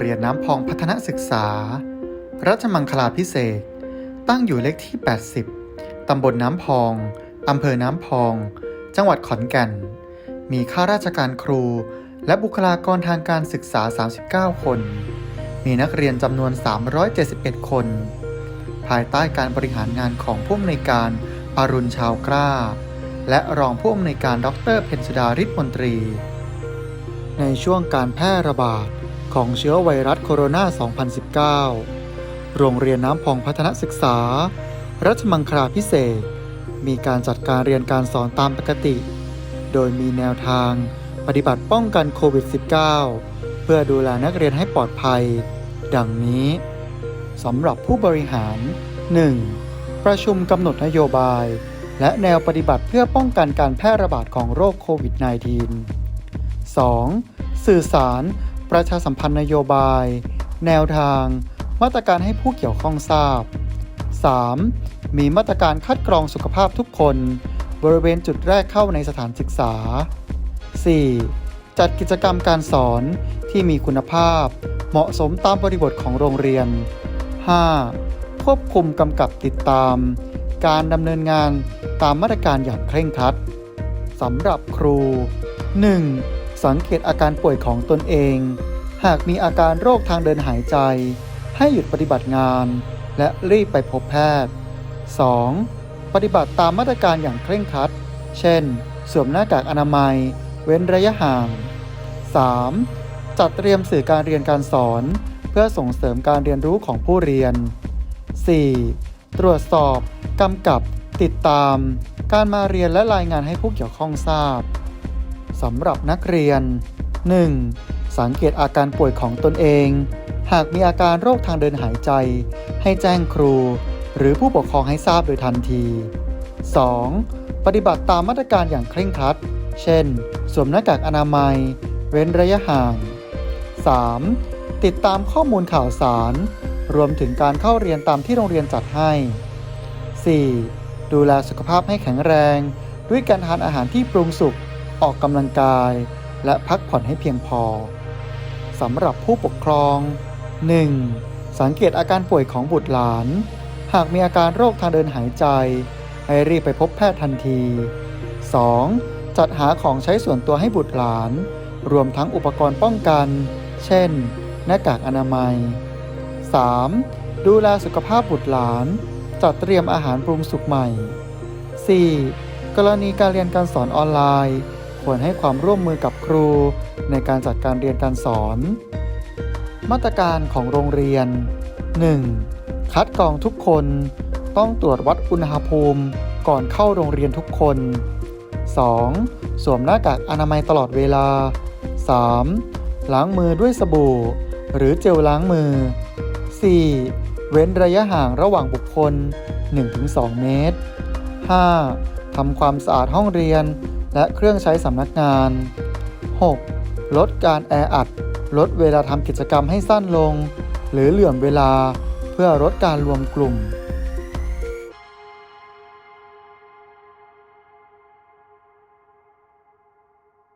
เรียนน้ำพองพัฒนศึกษา รัชมังคลาพิเศษ ตั้งอยู่เลขที่ 80 ตำบลน้ำพอง อำเภอน้ำพอง จังหวัดขอนแก่น มีข้าราชการครู และบุคลากรทางการศึกษา 39 คน มีนักเรียนจำนวน 371 คน ภายใต้การบริหารงานของผู้อำนวยการอารุณชาวกล้า และรองผู้อำนวยการดร เพนสุดาริศมนตรี ในช่วงการแพร่ระบาด ของเชื้อไวรัสโคโรนา 2019 โรงเรียนน้ำพองพัฒนศึกษา รัชมังคลาพิเศษ มีการจัดการเรียนการสอนตามปกติ โดยมีแนวทางปฏิบัติป้องกันโควิด -19 เพื่อดูแลนักเรียนให้ปลอดภัย ดังนี้สำหรับผู้บริหาร 1. ประชุมกำหนดนโยบาย และแนวปฏิบัติเพื่อป้องกันการแพร่ระบาดของโรคโควิด -19 2. สื่อสาร ประชาสัมพันธ์นโยบาย แนวทาง มาตรการให้ผู้เกี่ยวข้องทราบ 3. มีมาตรการคัดกรองสุขภาพทุกคน บริเวณจุดแรกเข้าในสถานศึกษา 4. จัดกิจกรรมการสอนที่มีคุณภาพ เหมาะสมตามบริบทของโรงเรียน 5. ควบคุมกำกับติดตาม การดำเนินงานตามมาตรการอย่างเคร่งครัดสำหรับครู 1. สังเกตอาการป่วยของตนเอง หากมีอาการโรคทางเดินหายใจ ให้หยุดปฏิบัติงาน และรีบไปพบแพทย์ 2. ปฏิบัติตามมาตรการอย่างเคร่งครัด เช่น สวมหน้ากากอนามัย เว้นระยะห่าง 3. จัดเตรียมสื่อการเรียนการสอน เพื่อส่งเสริมการเรียนรู้ของผู้เรียน 4. ตรวจสอบ กำกับ ติดตาม การมาเรียนและรายงานให้ผู้เกี่ยวข้องทราบ สำหรับนักเรียน 1. สังเกตอาการป่วยของตนเอง หากมีอาการโรคทางเดินหายใจ ให้แจ้งครู หรือผู้ปกครองให้ทราบโดยทันที 2. ปฏิบัติตามมาตรการอย่างเคร่งครัด เช่น สวมหน้ากากอนามัย เว้นระยะห่าง 3. ติดตามข้อมูลข่าวสาร รวมถึงการเข้าเรียนตามที่โรงเรียนจัดให้ 4. ดูแลสุขภาพให้แข็งแรง ด้วยการทานอาหารที่ปรุงสุก ออกกำลังกาย และพักผ่อนให้เพียงพอสำหรับผู้ปกครอง 1. สังเกตอาการป่วยของบุตรหลาน หากมีอาการโรคทางเดินหายใจ ให้รีบไปพบแพทย์ทันที 2. จัดหาของใช้ส่วนตัวให้บุตรหลาน รวมทั้งอุปกรณ์ป้องกัน เช่น หน้ากากอนามัย 3. ดูแลสุขภาพบุตรหลาน จัดเตรียมอาหารปรุงสุกใหม่ 4. กรณีการเรียนการสอนออนไลน์ ควรให้ความร่วมมือกับครู ในการจัดการเรียนการสอน มาตรการของโรงเรียน 1. คัดกรองทุกคนต้องตรวจวัดอุณหภูมิก่อนเข้าโรงเรียนทุกคน 2. สวมหน้ากากอนามัยตลอดเวลา 3. ล้างมือด้วยสบู่ หรือเจลล้างมือ 4. เว้นระยะห่างระหว่างบุคคล 1-2 เมตร 5. ทำความสะอาดห้องเรียน และเครื่องใช้สำนักงาน 6. ลดการแออัด ลดเวลาทำกิจกรรมให้สั้นลง หรือเหลื่อมเวลาเพื่อลดการรวมกลุ่ม